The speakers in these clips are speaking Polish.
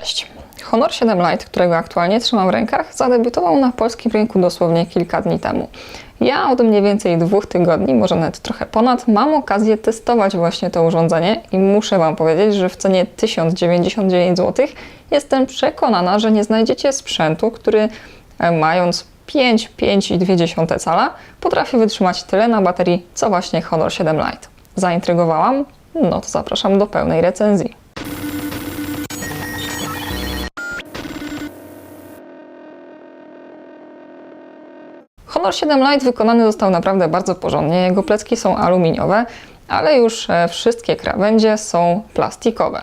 Cześć. Honor 7 Lite, którego aktualnie trzymam w rękach, zadebiutował na polskim rynku dosłownie kilka dni temu. Ja od mniej więcej dwóch tygodni, może nawet trochę ponad, mam okazję testować właśnie to urządzenie i muszę Wam powiedzieć, że w cenie 1099 zł jestem przekonana, że nie znajdziecie sprzętu, który e, mając 5, 5,2 cala potrafi wytrzymać tyle na baterii, co właśnie Honor 7 Lite. Zaintrygowałam? No to zapraszam do pełnej recenzji. Honor 7 Lite wykonany został naprawdę bardzo porządnie. Jego plecki są aluminiowe, ale już e, wszystkie krawędzie są plastikowe.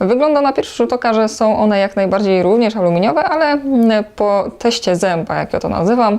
Wygląda na pierwszy rzut oka, że są one jak najbardziej również aluminiowe, ale po teście zęba, jak ja to nazywam,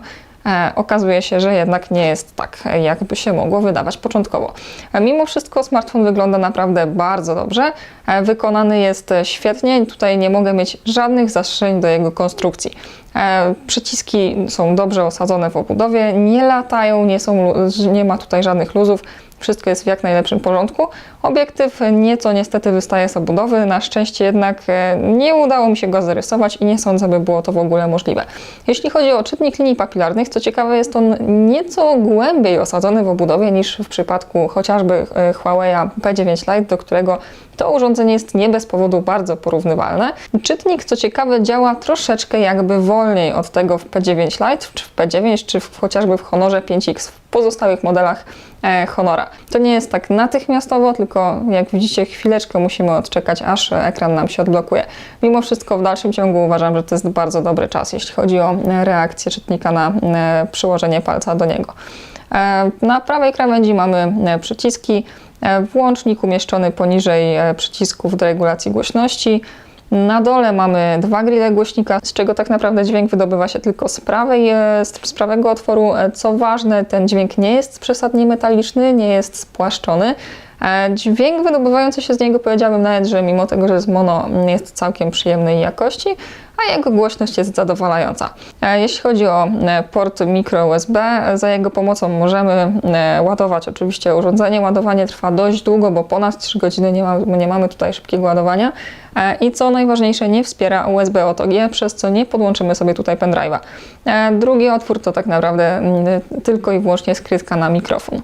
okazuje się, że jednak nie jest tak, jakby się mogło wydawać początkowo. E, Mimo wszystko smartfon wygląda naprawdę bardzo dobrze. E, Wykonany jest e, świetnie. Tutaj nie mogę mieć żadnych zastrzeżeń do jego konstrukcji. E, Przyciski są dobrze osadzone w obudowie, nie latają, nie, są, nie ma tutaj żadnych luzów. Wszystko jest w jak najlepszym porządku. Obiektyw nieco niestety wystaje z obudowy, na szczęście jednak e, nie udało mi się go zarysować i nie sądzę, by było to w ogóle możliwe. Jeśli chodzi o czytnik linii papilarnych, co ciekawe jest on nieco głębiej osadzony w obudowie niż w przypadku chociażby e, Huawei P9 Lite, do którego to urządzenie jest nie bez powodu bardzo porównywalne. Czytnik, co ciekawe, działa troszeczkę jakby wolniej od tego w P9 Lite, czy w P9, czy w, chociażby w Honorze 5X, w pozostałych modelach e, Honora. To nie jest tak natychmiastowo, tylko jak widzicie, chwileczkę musimy odczekać, aż ekran nam się odblokuje. Mimo wszystko w dalszym ciągu uważam, że to jest bardzo dobry czas, jeśli chodzi o e, reakcję czytnika na e, przyłożenie palca do niego. E, Na prawej krawędzi mamy e, przyciski, e, włącznik umieszczony poniżej e, przycisków do regulacji głośności. Na dole mamy dwa grille głośnika, z czego tak naprawdę dźwięk wydobywa się tylko z, prawej, e, z prawego otworu. E, Co ważne, ten dźwięk nie jest przesadnie metaliczny, nie jest spłaszczony. E, Dźwięk wydobywający się z niego powiedziałabym nawet, że mimo tego, że jest mono, jest całkiem przyjemnej jakości, a jego głośność jest zadowalająca. E, Jeśli chodzi o e, port micro USB, za jego pomocą możemy ładować oczywiście urządzenie. Ładowanie trwa dość długo, bo ponad 3 godziny nie, ma, nie mamy tutaj szybkiego ładowania. I co najważniejsze, nie wspiera USB Auto G, przez co nie podłączymy sobie tutaj pendrive'a. Drugi otwór to tak naprawdę mm, tylko i wyłącznie skrytka na mikrofon.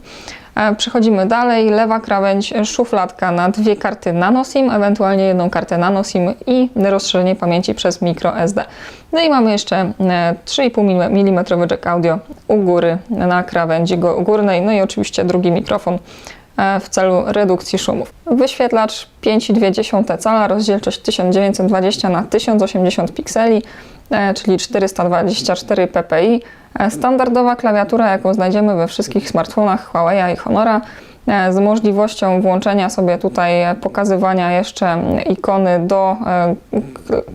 E, Przechodzimy dalej, lewa krawędć, szufladka na dwie karty nano SIM, ewentualnie jedną kartę nano SIM i rozszerzenie pamięci przez micro SD. No i mamy jeszcze e, 3,5 mm jack audio u góry na krawędzi górnej, no i oczywiście drugi mikrofon e, w celu redukcji szumów. Wyświetlacz 5,2 cala, rozdzielczość 1920 na 1080 pikseli, e, czyli 424 ppi. E, Standardowa klawiatura, jaką znajdziemy we wszystkich smartfonach Huawei i Honora, e, z możliwością włączenia sobie tutaj e, pokazywania jeszcze ikony do e,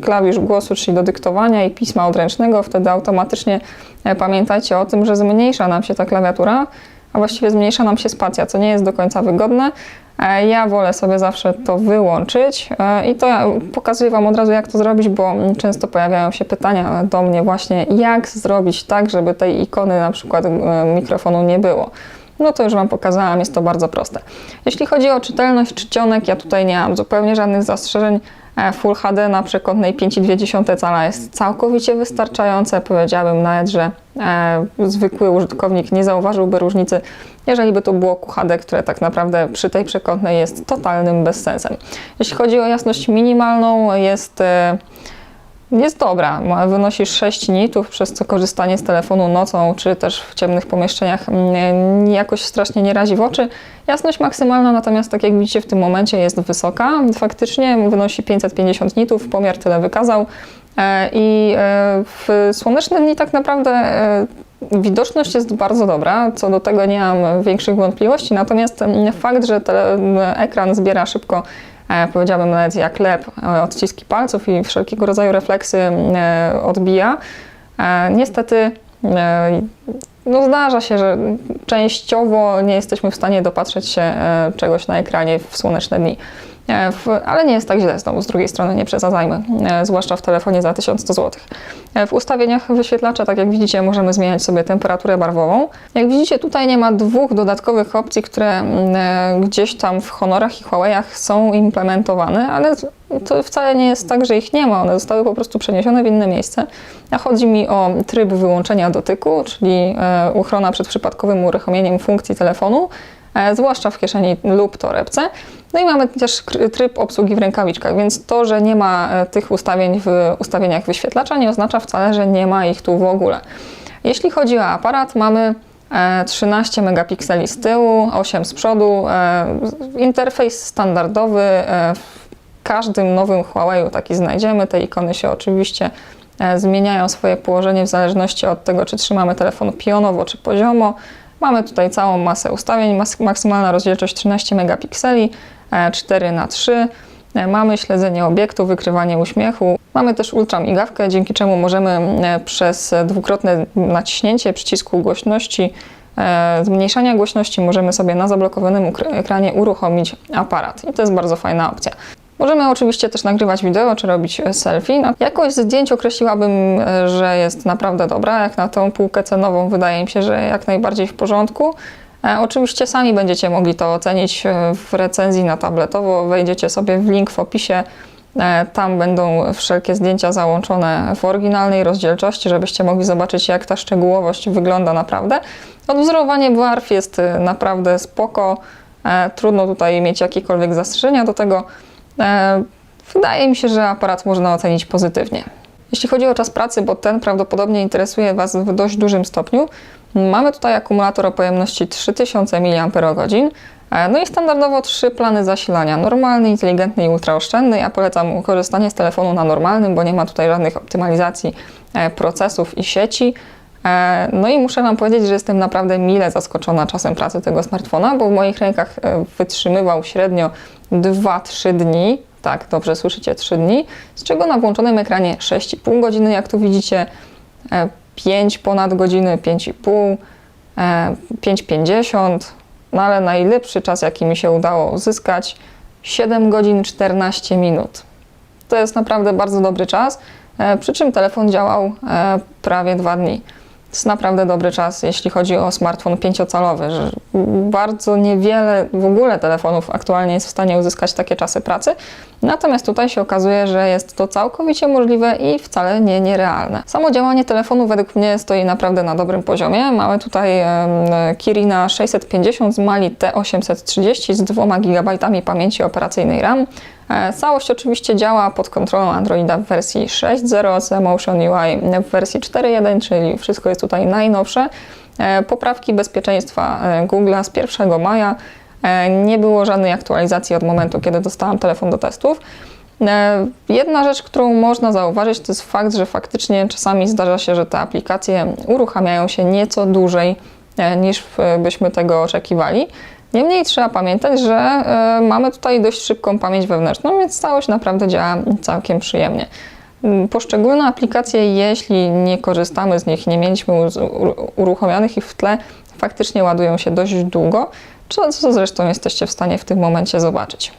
klawisz głosu, czyli do dyktowania i pisma odręcznego. Wtedy automatycznie e, pamiętajcie o tym, że zmniejsza nam się ta klawiatura, a właściwie zmniejsza nam się spacja, co nie jest do końca wygodne. E, Ja wolę sobie zawsze to wyłączyć e, i to pokazuję Wam od razu, jak to zrobić, bo często pojawiają się pytania do mnie właśnie, jak zrobić tak, żeby tej ikony na przykład mikrofonu nie było. No to już Wam pokazałam, jest to bardzo proste. Jeśli chodzi o czytelność czcionek, ja tutaj nie mam zupełnie żadnych zastrzeżeń. E, Full HD na przekątnej 5,2 cala jest całkowicie wystarczające. Powiedziałabym nawet, że zwykły użytkownik nie zauważyłby różnicy, jeżeli by to było QHD, które tak naprawdę przy tej przekątnej jest totalnym bezsensem. Jeśli chodzi o jasność minimalną, jest e, jest dobra, wynosi 6 nitów, przez co korzystanie z telefonu nocą, czy też w ciemnych pomieszczeniach mm, jakoś strasznie nie razi w oczy. Jasność maksymalna natomiast, tak jak widzicie w tym momencie, jest wysoka. Faktycznie wynosi 550 nitów, pomiar tyle wykazał. E, I e, w słoneczne dni tak naprawdę e, widoczność jest bardzo dobra, co do tego nie mam większych wątpliwości, natomiast fakt, że ekran zbiera szybko powiedziałabym nawet jak lep, odciski palców i wszelkiego rodzaju refleksy odbija. Niestety no zdarza się, że częściowo nie jesteśmy w stanie dopatrzeć się czegoś na ekranie w słoneczne dni. E, ale nie jest tak źle, znowu z drugiej strony nie przesadzajmy, e, zwłaszcza w telefonie za 1100 zł. E, w ustawieniach wyświetlacza, tak jak widzicie, możemy zmieniać sobie temperaturę barwową. Jak widzicie, tutaj nie ma dwóch dodatkowych opcji, które gdzieś tam w Honorach i Huawei'ach są implementowane, ale to wcale nie jest tak, że ich nie ma, one zostały po prostu przeniesione w inne miejsce. A chodzi mi o tryb wyłączenia dotyku, czyli ochrona przed przypadkowym uruchomieniem funkcji telefonu, zwłaszcza w kieszeni lub torebce. No i mamy też tryb obsługi w rękawiczkach, więc to, że nie ma e, tych ustawień w ustawieniach wyświetlacza nie oznacza wcale, że nie ma ich tu w ogóle. Jeśli chodzi o aparat, mamy e, 13 megapikseli z tyłu, 8 z przodu, e, interfejs standardowy, e, w każdym nowym Huawei'u taki znajdziemy. Te ikony się oczywiście e, zmieniają swoje położenie w zależności od tego, czy trzymamy telefon pionowo czy poziomo. Mamy tutaj całą masę ustawień, maksymalna rozdzielczość 13 megapikseli, e, 4 na 3 E, Mamy śledzenie obiektu, wykrywanie uśmiechu. Mamy też ultramigawkę, dzięki czemu możemy e, przez dwukrotne naciśnięcie przycisku głośności, e, zmniejszania głośności, możemy sobie na zablokowanym ekranie uruchomić aparat. I to jest bardzo fajna opcja. Możemy oczywiście też nagrywać wideo czy robić e, selfie. No, jakość zdjęć określiłabym, e, że jest naprawdę dobra. Jak na tą półkę cenową wydaje mi się, że jak najbardziej w porządku. E, Oczywiście sami będziecie mogli to ocenić w recenzji na tabletowo. Wejdziecie sobie w link w opisie. Tam będą wszelkie zdjęcia załączone w oryginalnej rozdzielczości, żebyście mogli zobaczyć, jak ta szczegółowość wygląda naprawdę. Odwzorowanie barw jest naprawdę spoko. Trudno tutaj mieć jakiekolwiek zastrzeżenia do tego. E, Wydaje mi się, że aparat można ocenić pozytywnie. Jeśli chodzi o czas pracy, bo ten prawdopodobnie interesuje Was w dość dużym stopniu, mamy tutaj akumulator o pojemności 3000 mAh. e, No i standardowo trzy plany zasilania: normalny, inteligentny i ultraoszczędny. Ja polecam korzystanie z telefonu na normalnym, bo nie ma tutaj żadnych optymalizacji e, procesów i sieci. E, No i muszę Wam powiedzieć, że jestem naprawdę mile zaskoczona czasem pracy tego smartfona, bo w moich rękach e, wytrzymywał średnio 2-3 dni. Tak, dobrze słyszycie, 3 dni, z czego na włączonym ekranie 6,5 godziny, jak tu widzicie, e, 5 ponad godziny, 5,5, e, 5,50, no ale najlepszy czas, jaki mi się udało uzyskać, 7 godzin 14 minut. To jest naprawdę bardzo dobry czas, e, przy czym telefon działał e, prawie 2 dni. To jest naprawdę dobry czas, jeśli chodzi o smartfon pięciocalowy. Że bardzo niewiele w ogóle telefonów aktualnie jest w stanie uzyskać takie czasy pracy. Natomiast tutaj się okazuje, że jest to całkowicie możliwe i wcale nie nierealne. Samo działanie telefonu według mnie stoi naprawdę na dobrym poziomie. Mamy tutaj Kirina 650 z Mali T830 z 2 GB pamięci operacyjnej RAM. E, Całość oczywiście działa pod kontrolą Androida w wersji 6.0 z Motion UI w wersji 4.1, czyli wszystko jest tutaj najnowsze. E, Poprawki bezpieczeństwa e, Google'a z 1 maja. Nie było żadnej aktualizacji od momentu, kiedy dostałam telefon do testów. Jedna rzecz, którą można zauważyć, to jest fakt, że faktycznie czasami zdarza się, że te aplikacje uruchamiają się nieco dłużej niż byśmy tego oczekiwali. Niemniej trzeba pamiętać, że e, mamy tutaj dość szybką pamięć wewnętrzną, więc całość naprawdę działa całkiem przyjemnie. Mm, Poszczególne aplikacje, jeśli nie korzystamy z nich, nie mieliśmy uruchomionych ich w tle, faktycznie ładują się dość długo, co zresztą jesteście w stanie w tym momencie zobaczyć.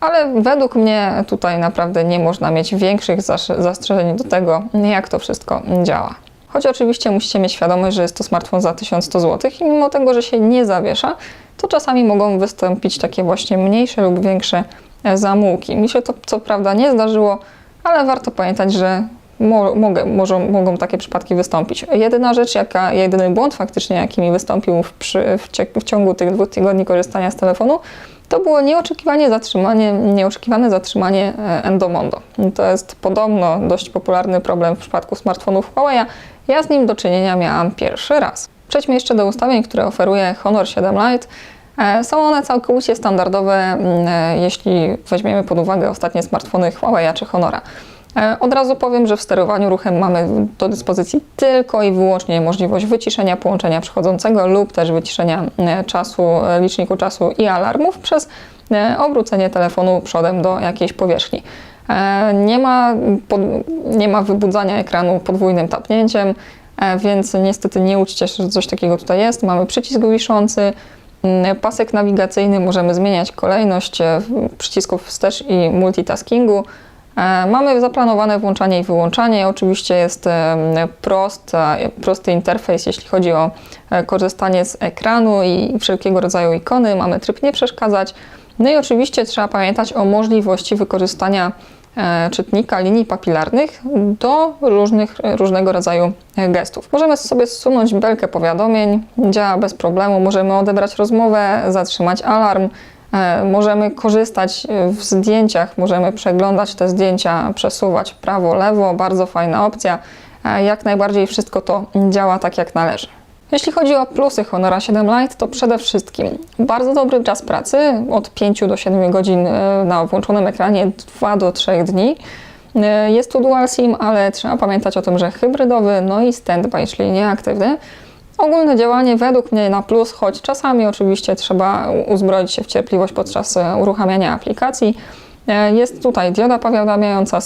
Ale według mnie tutaj naprawdę nie można mieć większych zastrzeżeń do tego, jak to wszystko działa. Choć oczywiście musicie mieć świadomość, że jest to smartfon za 1100 zł i mimo tego, że się nie zawiesza, to czasami mogą wystąpić takie właśnie mniejsze lub większe e, zamułki. Mi się to co prawda nie zdarzyło, ale warto pamiętać, że mo- mogę, może, mogą takie przypadki wystąpić. Jedyna rzecz, jaka, jedyny błąd faktycznie, jaki mi wystąpił w, przy, w, w ciągu tych dwóch tygodni korzystania z telefonu, to było nieoczekiwanie zatrzymanie, nieoczekiwane zatrzymanie e, Endomondo. To jest podobno dość popularny problem w przypadku smartfonów Huawei. Ja z nim do czynienia miałam pierwszy raz. Przejdźmy jeszcze do ustawień, które oferuje Honor 7 Lite. E, Są one całkowicie standardowe, mm, e, jeśli weźmiemy pod uwagę ostatnie smartfony Huawei czy Honora. E, Od razu powiem, że w sterowaniu ruchem mamy do dyspozycji tylko i wyłącznie możliwość wyciszenia połączenia przychodzącego lub też wyciszenia e, czasu, liczniku czasu i alarmów przez obrócenie telefonu przodem do jakiejś powierzchni. Nie ma, pod, nie ma wybudzania ekranu podwójnym tapnięciem, więc niestety nie uczcie się, że coś takiego tutaj jest. Mamy przycisk wiszący, Mm, Pasek nawigacyjny możemy zmieniać kolejność e, przycisków wstecz i multitaskingu. E, Mamy zaplanowane włączanie i wyłączanie. Oczywiście jest e, prost, e, prosty interfejs, jeśli chodzi o e, korzystanie z ekranu i wszelkiego rodzaju ikony. Mamy tryb nie przeszkadzać. No i oczywiście trzeba pamiętać o możliwości wykorzystania e, czytnika linii papilarnych do różnych, różnego rodzaju e, gestów. Możemy sobie zsunąć belkę powiadomień, działa bez problemu. Możemy odebrać rozmowę, zatrzymać alarm. E, Możemy korzystać e, w zdjęciach, możemy przeglądać te zdjęcia, przesuwać prawo, lewo, bardzo fajna opcja. E, Jak najbardziej wszystko to działa tak jak należy. Jeśli chodzi o plusy Honora 7 Lite, to przede wszystkim bardzo dobry czas pracy, od 5 do 7 godzin e, na włączonym ekranie, 2 do 3 dni. E, Jest tu dual SIM, ale trzeba pamiętać o tym, że hybrydowy, no i standby, czyli nieaktywny. Ogólne działanie według mnie na plus, choć czasami oczywiście trzeba uzbroić się w cierpliwość podczas e, uruchamiania aplikacji. Jest tutaj dioda powiadamiająca,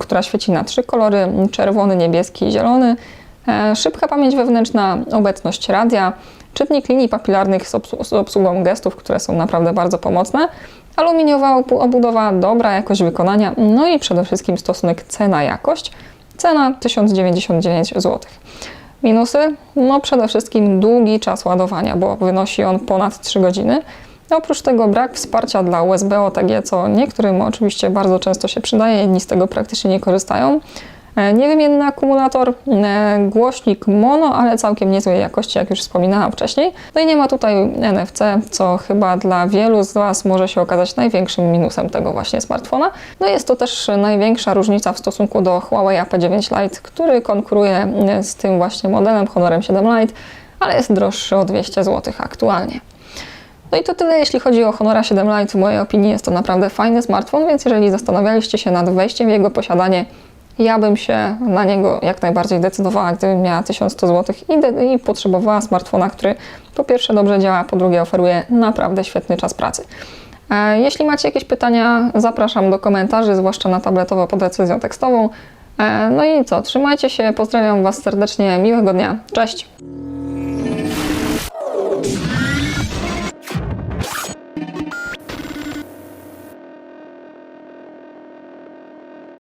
która świeci na trzy kolory: czerwony, niebieski i zielony. E, Szybka pamięć wewnętrzna, obecność radia, czytnik linii papilarnych z, z obsługą gestów, które są naprawdę bardzo pomocne. Aluminiowa obu- obudowa, dobra jakość wykonania, no i przede wszystkim stosunek cena-jakość. Cena 1099 zł. Minusy? No przede wszystkim długi czas ładowania, bo wynosi on ponad 3 godziny. Oprócz tego brak wsparcia dla USB OTG, co niektórym oczywiście bardzo często się przydaje, inni z tego praktycznie nie korzystają. E, Niewymienny akumulator, e, głośnik mono, ale całkiem niezłej jakości, jak już wspominałam wcześniej. No i nie ma tutaj NFC, co chyba dla wielu z Was może się okazać największym minusem tego właśnie smartfona. No jest to też największa różnica w stosunku do Huawei AP9 Lite, który konkuruje e, z tym właśnie modelem Honorem 7 Lite, ale jest droższy o 200 zł aktualnie. No i to tyle, jeśli chodzi o Honora 7 Lite. W mojej opinii jest to naprawdę fajny smartfon, więc jeżeli zastanawialiście się nad wejściem w jego posiadanie, ja bym się na niego jak najbardziej decydowała, gdybym miała 1100 zł i, i potrzebowała smartfona, który po pierwsze dobrze działa, po drugie oferuje naprawdę świetny czas pracy. E, Jeśli macie jakieś pytania, zapraszam do komentarzy, zwłaszcza na tabletowo pod decyzją tekstową. E, No i co, trzymajcie się, pozdrawiam Was serdecznie, miłego dnia, cześć!